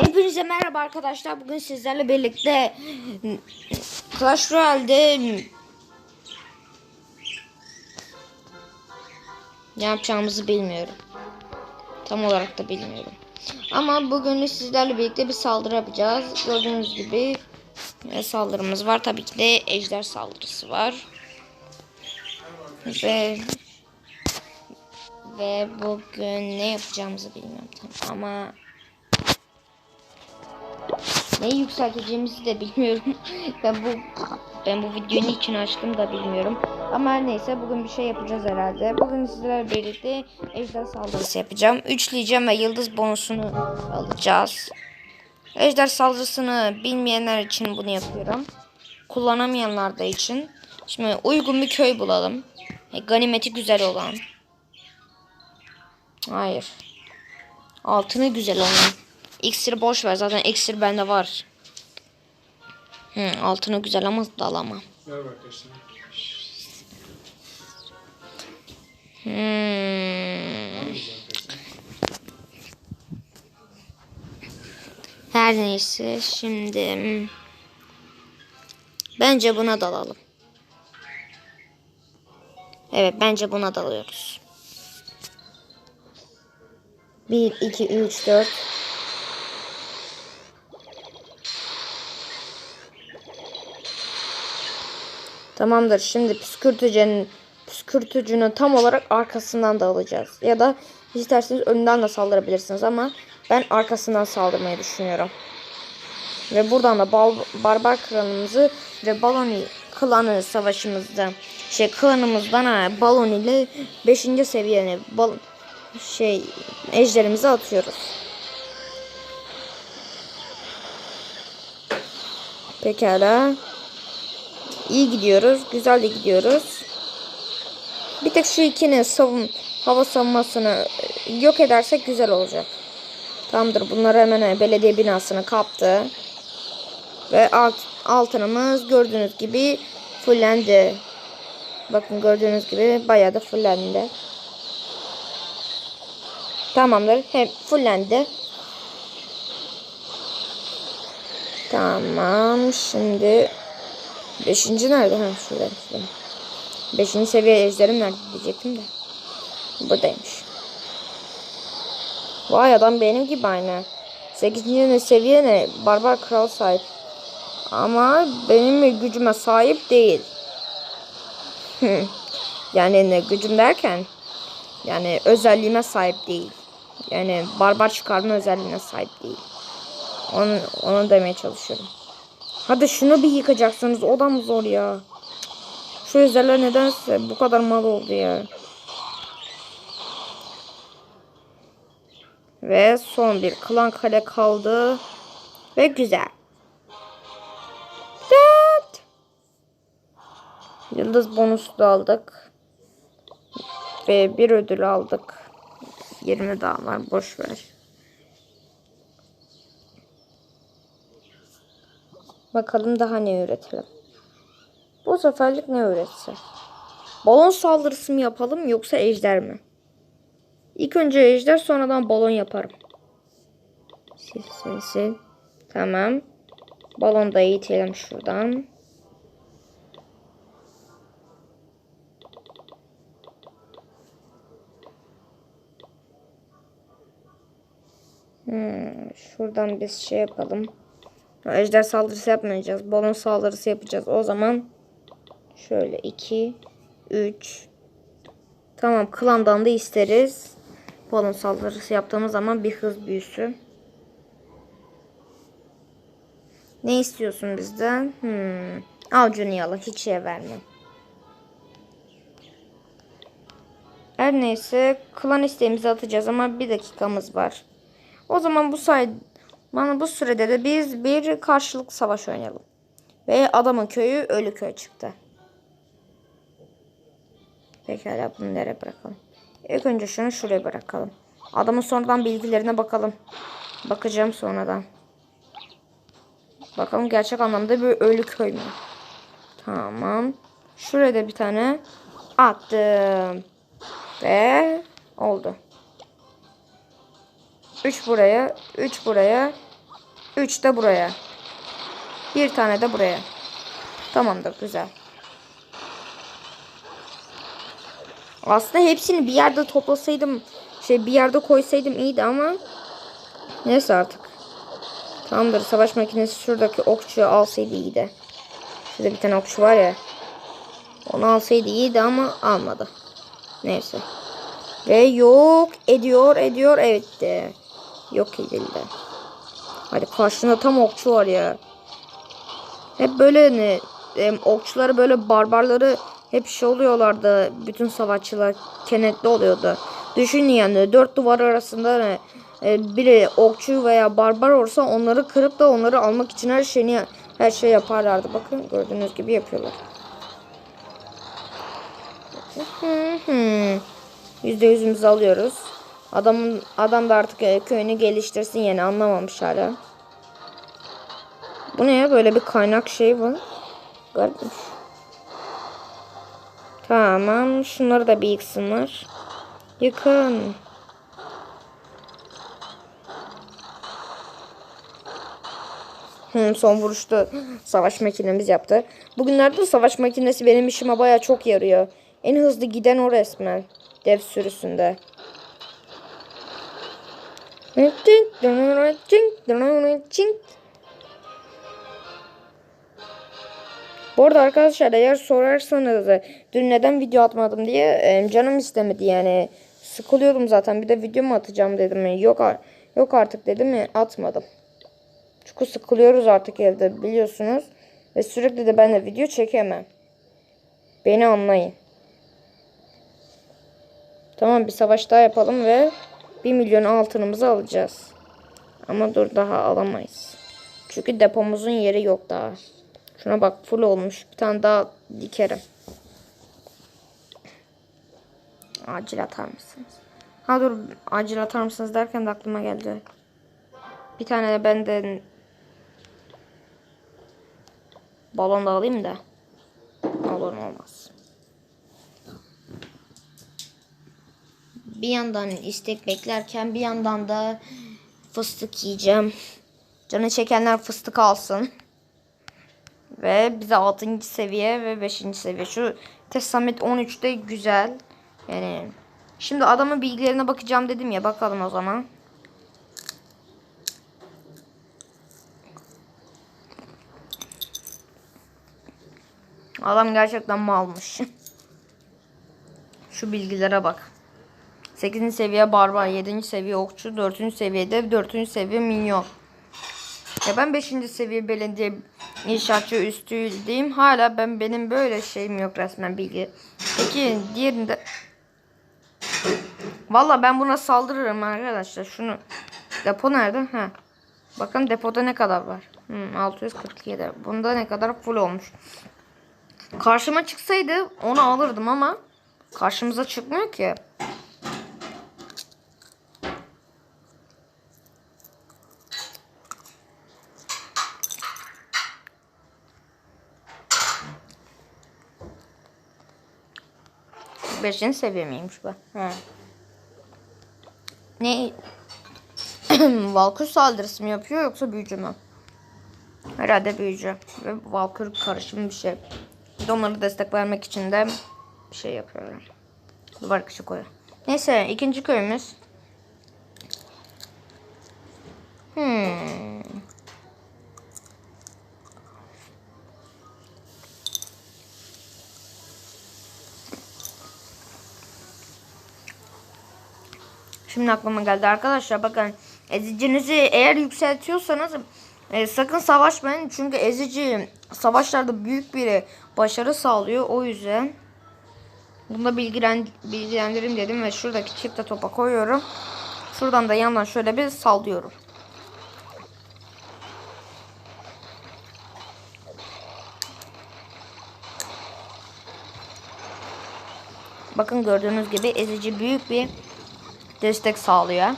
Hepinize merhaba arkadaşlar. Bugün sizlerle birlikte Clash Royale'de ne yapacağımızı bilmiyorum. Tam olarak da bilmiyorum. Ama bugün de sizlerle birlikte bir saldırı yapacağız. Gördüğünüz gibi e, saldırımız var. Tabii ki de ejder saldırısı var. Ve ve bugün ne yapacağımızı bilmiyorum tam ama neyi yükselteceğimizi de bilmiyorum. ben bu ben bu videoyu niçin açtım da bilmiyorum. Ama neyse bugün bir şey yapacağız herhalde. Bugün sizlerle birlikte ejder saldırısı yapacağım. Üçleyeceğim ve yıldız bonusunu alacağız. Ejder saldırısını bilmeyenler için bunu yapıyorum. Kullanamayanlar da için. Şimdi uygun bir köy bulalım. Ganimeti güzel olan. Hayır. Altını güzel olan. İksiri boş ver zaten iksir bende var. Hı, altını güzel ama dalama. Merhaba arkadaşlar. Hmm. Her neyse şimdi bence buna dalalım. Evet bence buna dalıyoruz. 1 2 3 4 Tamamdır. Şimdi püskürtücünün püskürtücünün tam olarak arkasından da alacağız. Ya da isterseniz önden de saldırabilirsiniz ama ben arkasından saldırmayı düşünüyorum. Ve buradan da bal, barbar klanımızı ve baloni klanı savaşımızda şey klanımızdan ha, balon ile 5. seviyene bal, şey ejderimizi atıyoruz. Pekala. İyi gidiyoruz. Güzel de gidiyoruz. Bir tek şu ikinin savun hava savunmasını yok edersek güzel olacak. Tamamdır. Bunları hemen belediye binasını kaptı. Ve alt, altınımız gördüğünüz gibi fullendi. Bakın gördüğünüz gibi bayağı da fullendi. Tamamdır. Hem fullendi. Tamam. Şimdi Beşinci nerede? Ha şurada. Beşinci seviye ejderim nerede diyecektim de. Buradaymış. Vay adam benim gibi aynı. Sekizinci seviye ne? Barbar kral sahip. Ama benim gücüme sahip değil. yani ne gücüm derken yani özelliğime sahip değil. Yani barbar çıkarma özelliğine sahip değil. Onu, onu demeye çalışıyorum. Hadi şunu bir yıkacaksınız. O da mı zor ya? Şu özeller nedense bu kadar mal oldu ya. Ve son bir klan kale kaldı. Ve güzel. Dört. Yıldız bonusu da aldık. Ve bir ödül aldık. 20 daha var. Boş ver. Bakalım daha ne üretelim. Bu seferlik ne üretsek? Balon saldırısı mı yapalım yoksa ejder mi? İlk önce ejder sonradan balon yaparım. Sil sil sil. Tamam. Balonu da eğitelim şuradan. Şuradan biz şey yapalım. Ejder saldırısı yapmayacağız. Balon saldırısı yapacağız. O zaman şöyle 2 3 Tamam klandan da isteriz. Balon saldırısı yaptığımız zaman bir hız büyüsü. Ne istiyorsun bizden? Hmm. Avcunu yala. Hiç şey vermem. Her neyse klan isteğimizi atacağız ama bir dakikamız var. O zaman bu sayede bana bu sürede de biz bir karşılık savaş oynayalım. Ve adamın köyü ölü köy çıktı. Pekala bunu nereye bırakalım? İlk önce şunu şuraya bırakalım. Adamın sonradan bilgilerine bakalım. Bakacağım sonradan. Bakalım gerçek anlamda bir ölü köy mü? Tamam. Şuraya da bir tane attım. Ve oldu. 3 buraya. 3 buraya. 3 de buraya. Bir tane de buraya. Tamamdır güzel. Aslında hepsini bir yerde toplasaydım şey bir yerde koysaydım iyiydi ama neyse artık. Tamamdır savaş makinesi şuradaki okçuyu alsaydı iyiydi. Şurada bir tane okçu var ya. Onu alsaydı iyiydi ama almadı. Neyse. Ve yok ediyor ediyor evet de. Yok edildi. Hadi karşında tam okçu var ya. Hep böyle ne e, okçuları böyle barbarları hep şey oluyorlardı. Bütün savaşçılar kenetli oluyordu. Düşünün yani dört duvar arasında ne, e, biri okçu veya barbar olsa onları kırıp da onları almak için her şeyini her şey yaparlardı. Bakın gördüğünüz gibi yapıyorlar. Yüzde yüzümüzü alıyoruz. Adamın adam da artık e, köyünü geliştirsin yani anlamamış hala. Bu ne ya böyle bir kaynak şey var. Garipmiş. Tamam şunları da bir yıksınlar. Yıkın. Hmm, son vuruşta savaş makinemiz yaptı. Bugünlerde savaş makinesi benim işime baya çok yarıyor. En hızlı giden o resmen. Dev sürüsünde. Bu arada arkadaşlar eğer sorarsanız dün neden video atmadım diye e, canım istemedi yani sıkılıyordum zaten bir de video mu atacağım dedim yok yok artık dedim atmadım. Çünkü sıkılıyoruz artık evde biliyorsunuz ve sürekli de ben de video çekemem. Beni anlayın. Tamam bir savaş daha yapalım ve 1 milyon altınımızı alacağız. Ama dur daha alamayız. Çünkü depomuzun yeri yok daha. Şuna bak full olmuş. Bir tane daha dikerim. Acil atar mısınız? Ha dur acil atar mısınız derken de aklıma geldi. Bir tane de benden balon da alayım da. Balon olmaz. Bir yandan istek beklerken bir yandan da fıstık yiyeceğim. Canı çekenler fıstık alsın. Ve bize 6. seviye ve 5. seviye. Şu Testament 13'te güzel. Yani şimdi adamın bilgilerine bakacağım dedim ya. Bakalım o zaman. Adam gerçekten malmış. Şu bilgilere bak. 8. seviye barbar, 7. seviye okçu, 4. seviyede 4. seviye minyon. Ya ben 5. seviye belediye inşaatçı üstüydüm. Hala ben benim böyle şeyim yok resmen bilgi. Peki diğerinde Valla ben buna saldırırım arkadaşlar. Şunu depo nerede? Ha. Bakın depoda ne kadar var? Hmm, 647. Bunda ne kadar full olmuş. Karşıma çıksaydı onu alırdım ama karşımıza çıkmıyor ki. Beşinci seviye miymiş bu? He. Ne? Valkür saldırısı mı yapıyor yoksa büyücü mü? Herhalde büyücü. Ve Valkür karışım bir şey. Onları destek vermek için de bir şey yapıyorum. Duvar kışı koyuyor. Neyse ikinci köyümüz. Şimdi aklıma geldi. Arkadaşlar bakın ezicinizi eğer yükseltiyorsanız e, sakın savaşmayın. Çünkü ezici savaşlarda büyük bir başarı sağlıyor. O yüzden bunda bilgilen, bilgilendirim dedim ve şuradaki çifte topa koyuyorum. Şuradan da yandan şöyle bir sallıyorum. Bakın gördüğünüz gibi ezici büyük bir destek sağlıyor.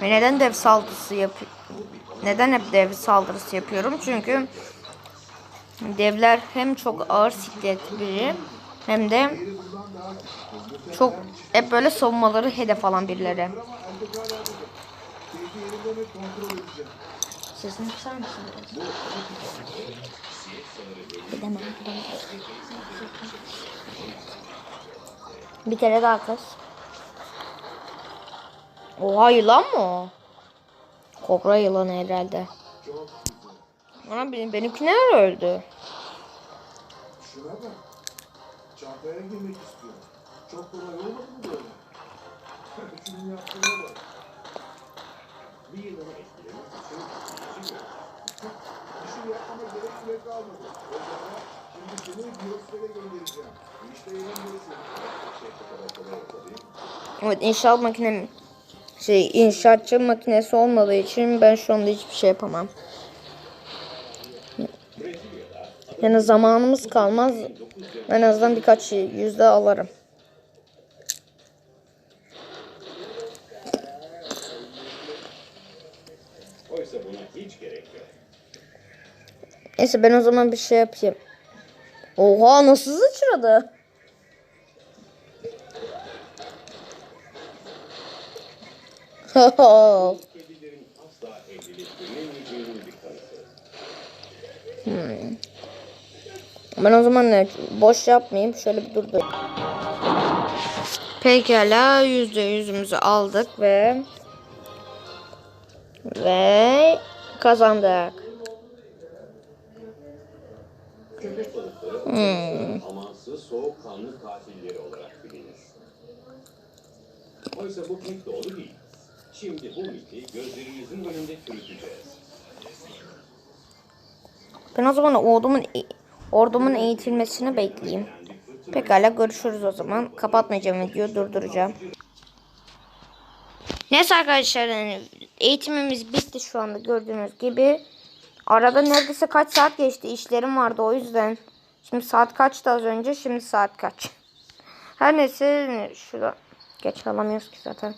Ve neden dev saldırısı yap neden hep dev saldırısı yapıyorum? Çünkü devler hem çok ağır siklet biri Hem de çok hep böyle savunmaları hedef alan birileri. Sesini kısar mısın biraz? Bir kere daha kız. Oha yılan mı o? Kobra yılanı herhalde. Ana benim, benimki neler öldü? Şuna bak. Çantaya girmek istiyor. Çok kolay olmadı mı böyle? Şunun yaptığına bak. Bir yılını etkilemek için. İşi yapmama gerek bile kalmadı. Evet inşaat makinem şey inşaatçı makinesi olmadığı için ben şu anda hiçbir şey yapamam. Yani zamanımız kalmaz. En azından birkaç yüzde alırım. Neyse ben o zaman bir şey yapayım. Oha nasıl sıçradı? Kanıtı. Ben o zaman ne? Boş yapmayayım. Şöyle bir durdur. Pekala yüzde yüzümüzü aldık ve ve kazandık. Köpek balıkları hmm. amansız, soğukkanlı katilleri olarak bilinir. Oysa bu pek doğru değil. Şimdi bu miti gözlerinizin önünde çürüteceğiz. Ben o zaman ordumun ordumun eğitilmesini bekleyeyim. Pekala görüşürüz o zaman. Kapatmayacağım videoyu durduracağım. Neyse arkadaşlar yani eğitimimiz bitti şu anda gördüğünüz gibi. Arada neredeyse kaç saat geçti işlerim vardı o yüzden. Şimdi saat kaçtı az önce şimdi saat kaç. Her neyse şurada geç alamıyoruz ki zaten.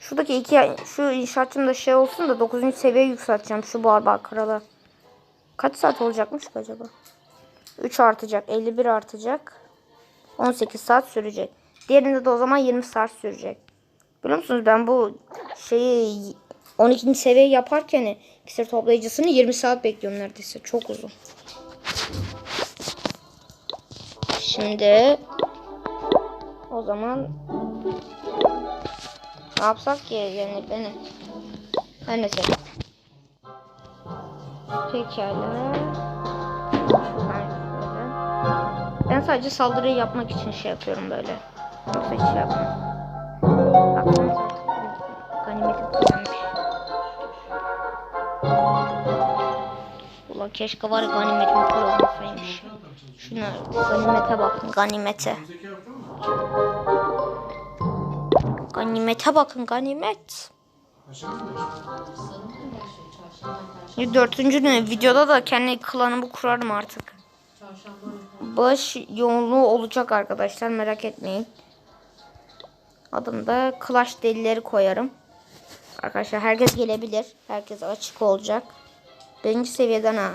Şuradaki iki şu inşaatçım da şey olsun da 9. seviye yükselteceğim şu barbar kralı. Kaç saat olacakmış ki acaba? 3 artacak 51 artacak. 18 saat sürecek. Diğerinde de o zaman 20 saat sürecek. Biliyor musunuz ben bu şeyi 12. seviye yaparken iksir toplayıcısını 20 saat bekliyorum neredeyse. Çok uzun. Şimdi o zaman ne yapsak ki yani beni her neyse. Pekala. Ben sadece saldırıyı yapmak için şey yapıyorum böyle. Yoksa hiç şey yapmam. Keşke var ya ganimetim kullanmasaymış. Şuna ganimete bakın ganimete. Ganimete bakın ganimet. Dördüncü gün videoda da kendi klanımı kurarım artık. Baş yoğunluğu olacak arkadaşlar merak etmeyin. Adını Clash delileri koyarım. Arkadaşlar herkes gelebilir. Herkes açık olacak. Birinci seviyeden ha.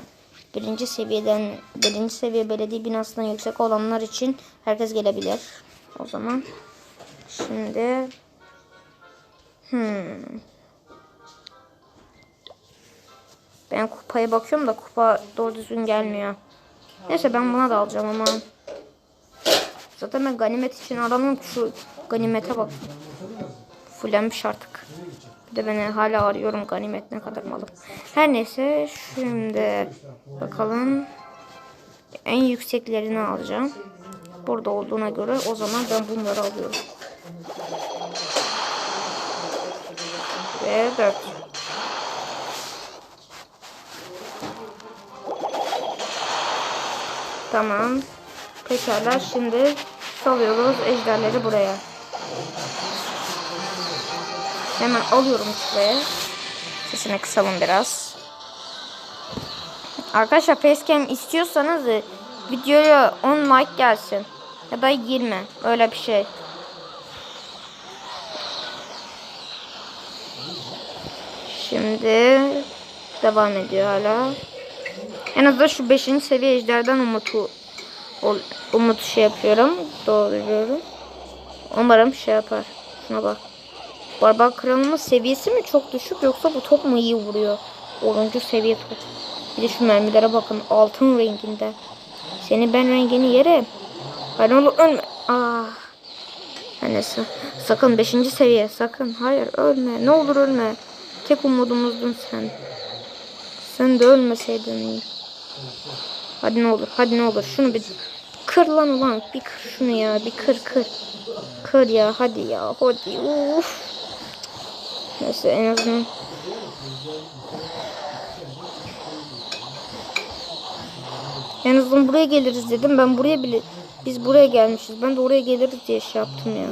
Birinci seviyeden birinci seviye belediye binasından yüksek olanlar için herkes gelebilir. O zaman şimdi hmm. Ben kupaya bakıyorum da kupa doğru düzgün gelmiyor. Neyse ben buna da alacağım ama. Zaten ben ganimet için ki şu ganimete bak. Fullenmiş artık. Bir de ben hala arıyorum ganimet ne kadar malım. Her neyse şimdi bakalım. En yükseklerini alacağım. Burada olduğuna göre o zaman ben bunları alıyorum. Ve 4. Tamam. Pekala şimdi salıyoruz ejderleri buraya. Hemen alıyorum şuraya. Sesini kısalım biraz. Arkadaşlar facecam istiyorsanız e, videoya 10 like gelsin. Ya da 20. Öyle bir şey. Şimdi devam ediyor hala. En azından şu 5. seviye ejderden umutu umut şey yapıyorum. Dolduruyorum. Umarım şey yapar. Şuna bak. Barbar kralının seviyesi mi çok düşük yoksa bu top mu iyi vuruyor? 10. seviye top. Bir de şu mermilere bakın. Altın renginde. Seni ben rengini yerim. Hayır olur ölme. Ah. Neyse. Sakın 5. seviye sakın. Hayır ölme. Ne olur ölme. Tek umudumuzdun sen. Sen de ölmeseydin iyi. Hadi ne olur. Hadi ne olur. Şunu bir kır lan ulan. Bir kır şunu ya. Bir kır kır. Kır ya. Hadi ya. Hadi. Uf. Neyse en azından. En azından buraya geliriz dedim. Ben buraya bile biz buraya gelmişiz. Ben de oraya geliriz diye şey yaptım ya.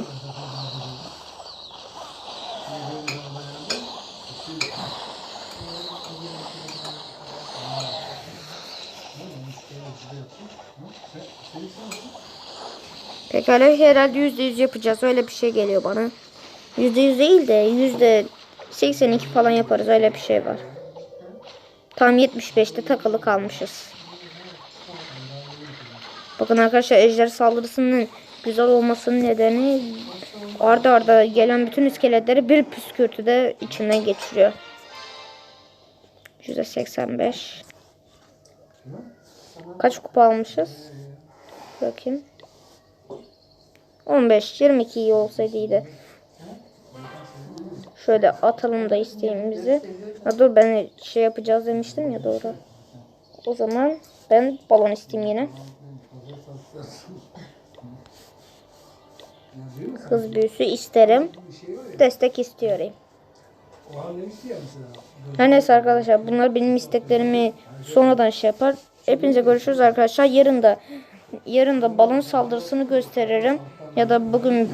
Pekala herhalde yüzde yüz yapacağız. Öyle bir şey geliyor bana. Yüzde yüz değil de yüzde 82 falan yaparız. Öyle bir şey var. Tam 75'te takılı kalmışız. Bakın arkadaşlar ejder saldırısının güzel olmasının nedeni arda arda gelen bütün iskeletleri bir püskürtüde içinden geçiriyor. %85. Kaç kupa almışız? Bakayım. 15, 22 iyi olsaydı. Şöyle atalım da isteğimizi. Ha dur ben şey yapacağız demiştim ya doğru. O zaman ben balon isteyeyim yine. Hız büyüsü isterim. Destek istiyorum. Her neyse arkadaşlar bunlar benim isteklerimi sonradan şey yapar. Hepinize görüşürüz arkadaşlar. Yarın da yarın da balon saldırısını gösteririm. Ya da bugün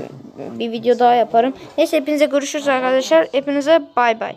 bir video daha yaparım. Neyse hepinize görüşürüz arkadaşlar. Hepinize bay bay.